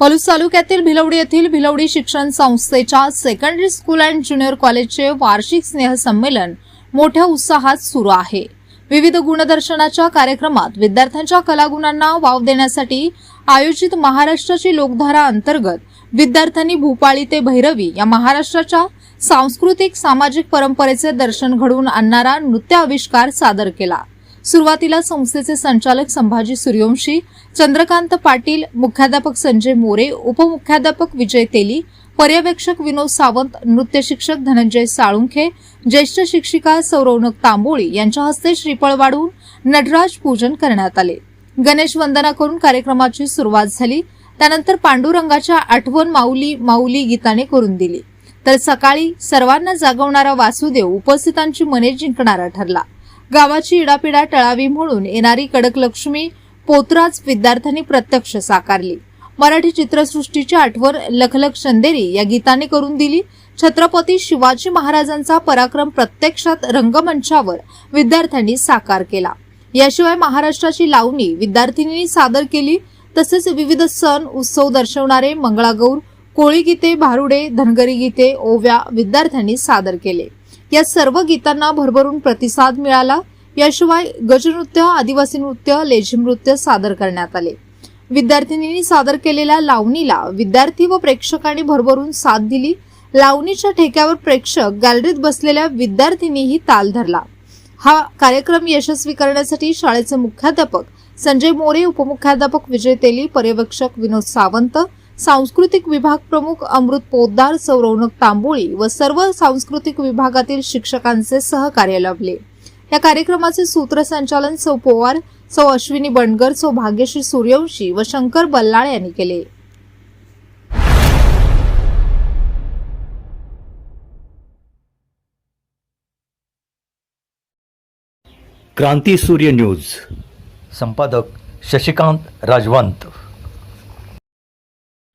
पलूस तालुक्यातील भिलवडी येथील भिलवडी शिक्षण संस्थेच्या सेकंडरी स्कूल अँड ज्युनियर कॉलेजचे वार्षिक स्नेहसंमेलन मोठ्या उत्साहात सुरू आहे. विविध गुणदर्शनाच्या कार्यक्रमात विद्यार्थ्यांच्या कलागुणांना वाव देण्यासाठी आयोजित महाराष्ट्राची लोकधारा अंतर्गत विद्यार्थ्यांनी भूपाळी ते भैरवी या महाराष्ट्राच्या सांस्कृतिक सामाजिक परंपरेचे दर्शन घडवून आणणारा नृत्य आविष्कार सादर केला. सुरुवातीला संस्थेचे संचालक संभाजी सूर्यवंशी चंद्रकांत पाटील मुख्याध्यापक संजय मोरे उपमुख्याध्यापक विजय तेली पर्यवेक्षक विनोद सावंत नृत्य शिक्षक धनंजय साळुंखे ज्येष्ठ शिक्षिका सौरवनक तांबोळी यांच्या हस्ते श्रीफळ वाढवून नटराज पूजन करण्यात आले. गणेश वंदना करून कार्यक्रमाची सुरुवात झाली. त्यानंतर पांडुरंगाच्या आठवण माऊली माऊली गीताने करून दिली. तर सकाळी सर्वांना जागवणारा वासुदेव उपस्थितांची मने जिंकणारा ठरला. गावाची इडापिडा टळावी म्हणून येणारी कडक लक्ष्मी पोतराज विद्यार्थ्यांनी प्रत्यक्ष साकारली. मराठी चित्रसृष्टीची आठवण लखलख चंदेरी या गीताने करून दिली. छत्रपती शिवाजी महाराजांचा पराक्रम प्रत्यक्षात रंगमंचावर विद्यार्थ्यांनी साकार केला. याशिवाय महाराष्ट्राची लावणी विद्यार्थिनींनी सादर केली. तसेच विविध सण उत्सव दर्शवणारे मंगळागौर कोळी गीते भारुडे धनगरी गीते ओव्या विद्यार्थ्यांनी सादर केले. या सर्व गीतांना भरभरून प्रतिसाद मिळाला. याशिवाय गजनृत्य आदिवासी नृत्य लेझिम नृत्य सादर करण्यात आले. विद्यार्थिनींनी सादर केलेल्या लावणीला विद्यार्थी व प्रेक्षकांनी भरभरून साथ दिली. लावणीच्या ठेक्यावर प्रेक्षक गॅलरीत बसलेल्या विद्यार्थिनीही ताल धरला. हा कार्यक्रम यशस्वी करण्यासाठी शाळेचे मुख्याध्यापक संजय मोरे उपमुख्याध्यापक विजय तेली पर्यवेक्षक विनोद सावंत सांस्कृतिक विभाग प्रमुख अमृत पोद्दार सौरवणक तांबोळी व सर्व सांस्कृतिक विभागातील शिक्षकांचे सहकार्य लाभले. या कार्यक्रमाचे सूत्रसंचालन सौ पोवार सौ अश्विनी बंडगर सौ भाग्यश्री सूर्यवंशी व शंकर बल्लाळ यांनी केले. क्रांती सूर्य न्यूज. संपादक शशिकांत राजवंत.